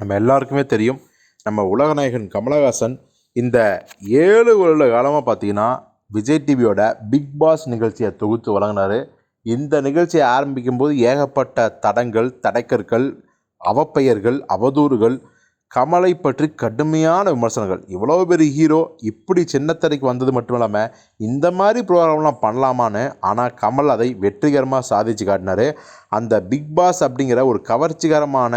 நம்ம எல்லாருக்குமே தெரியும் நம்ம உலகநாயகன் கமலஹாசன் இந்த ஏழு வருட காலமாக பார்த்தீங்கன்னா விஜய் டிவியோட பிக் பாஸ் நிகழ்ச்சியை தொகுத்து வழங்கினார். இந்த நிகழ்ச்சியை ஆரம்பிக்கும் போது ஏகப்பட்ட தடங்கள் தடைக்கற்கள் அவப்பெயர்கள் அவதூறுகள் கமலை பற்றி கடுமையான விமர்சனங்கள். இவ்வளோ பெரிய ஹீரோ இப்படி சின்னத்தரைக்கு வந்தது மட்டும் இல்லாமல் இந்த மாதிரி ப்ரோக்ராம்லாம் பண்ணலாமான்னு ஆனால் கமல் அதை வெற்றிகரமாக சாதிச்சு காட்டினார். அந்த பிக் பாஸ் அப்படிங்கிற ஒரு கவர்ச்சிகரமான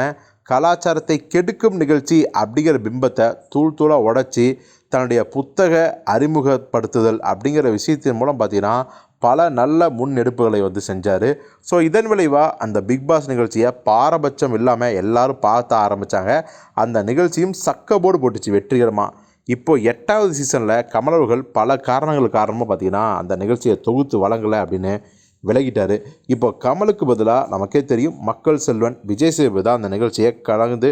கலாச்சாரத்தை கெடுக்கும் நிகழ்ச்சி அப்படிங்கிற பிம்பத்தை தூள் தூளாக உடைச்சி தன்னுடைய புத்தக அறிமுகப்படுத்துதல் அப்படிங்கிற விஷயத்தின் மூலம் பார்த்தீங்கன்னா பல நல்ல முன்னெடுப்புகளை வந்து செஞ்சார். ஸோ இதன் விளைவாக அந்த பிக் பாஸ் நிகழ்ச்சியை பாரபட்சம் இல்லாமல் எல்லாரும் பார்த்த ஆரம்பித்தாங்க அந்த நிகழ்ச்சியும் சக்கபோர்டு போட்டுச்சு வெற்றிகரமாக இப்போ எட்டாவது சீசனில் கமலவர்கள் பல காரணங்கள் காரணமாக பார்த்தீங்கன்னா அந்த நிகழ்ச்சியை தொகுத்து வழங்கலை அப்படின்னு விலகிட்டார். இப்போ கமலுக்கு பதிலாக நமக்கே தெரியும் மக்கள் செல்வன் விஜய் சேது தான் அந்த நிகழ்ச்சியை கலந்து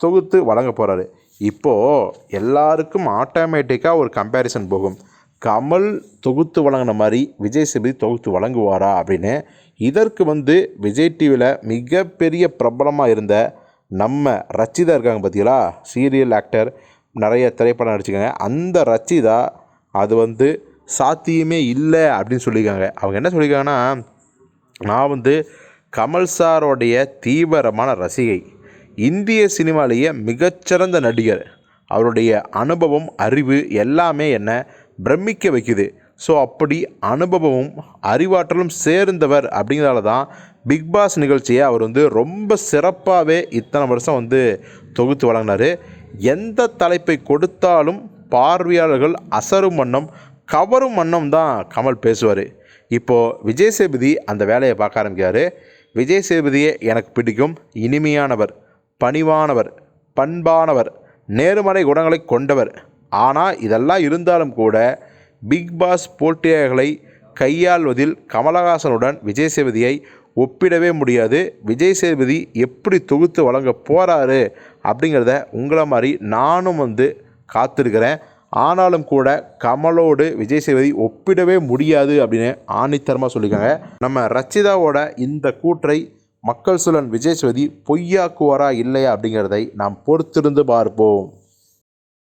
தொகுத்து வழங்க போகிறாரு இப்போது எல்லாருக்கும் ஆட்டோமேட்டிக்காக ஒரு கம்பேரிசன் போகும். கமல் தொகுத்து வழங்கின மாதிரி விஜய் சேதுபதி தொகுத்து வழங்குவாரா அப்படின்னு. இதற்கு வந்து விஜய் டிவியில் மிகப்பெரிய பிரபலமாக இருந்த நம்ம ரச்சிதா இருக்காங்க பார்த்தீங்களா சீரியல் ஆக்டர் நிறைய திரைப்படம் நடிச்சுக்காங்க அந்த ரச்சிதா அது வந்து சாத்தியமே இல்லை அப்படின்னு சொல்லியிருக்காங்க. அவங்க என்ன சொல்லியிருக்காங்கன்னா நான் வந்து கமல் சாரோடைய தீவிரமான ரசிகை. இந்திய சினிமாலேயே மிகச்சிறந்த நடிகர். அவருடைய அனுபவம் அறிவு எல்லாமே என்னை பிரமிக்க வைக்குது. ஸோ அப்படி அனுபவமும் அறிவாற்றலும் சேர்ந்தவர் அப்படிங்கிறதால தான் பிக் பாஸ் நிகழ்ச்சியை அவர் வந்து ரொம்ப சிறப்பாகவே இத்தனை வருஷம் வந்து தொகுத்து வழங்கினார். எந்த தலைப்பை கொடுத்தாலும் பார்வையாளர்கள் அசரும் வண்ணம் கவரும் வண்ணம் தான் கமல் பேசுவார். இப்போது விஜய் சேபதி அந்த வேலையை பார்க்க ஆரம்பிக்கிறாரு. விஜய் சேதுபதியே எனக்கு பிடிக்கும் இனிமையானவர் பணிவானவர் பண்பானவர் நேர்மறை குணங்களை கொண்டவர். ஆனால் இதெல்லாம் இருந்தாலும் கூட பிக் பாஸ் போட்டியாளர்களை கையாள்வதில் கமலஹாசனுடன் விஜய் சேபதியை ஒப்பிடவே முடியாது. விஜய் சேதுபதி எப்படி தொகுத்து வழங்க போகிறாரு அப்படிங்கிறத உங்களை மாதிரி நானும் வந்து காத்திருக்கிறேன். ஆனாலும் கூட கமலோடு விஜய் சேதுபதி ஒப்பிடவே முடியாது அப்படின்னு ஆணித்தரமாக சொல்லியிருக்காங்க. நம்ம ரச்சிதாவோட இந்த கூற்றை மக்கள் சுழன் விஜய் சேதுபதி பொய்யாக்குவாரா இல்லையா அப்படிங்கிறதை நாம் பொறுத்திருந்து பார்ப்போம்.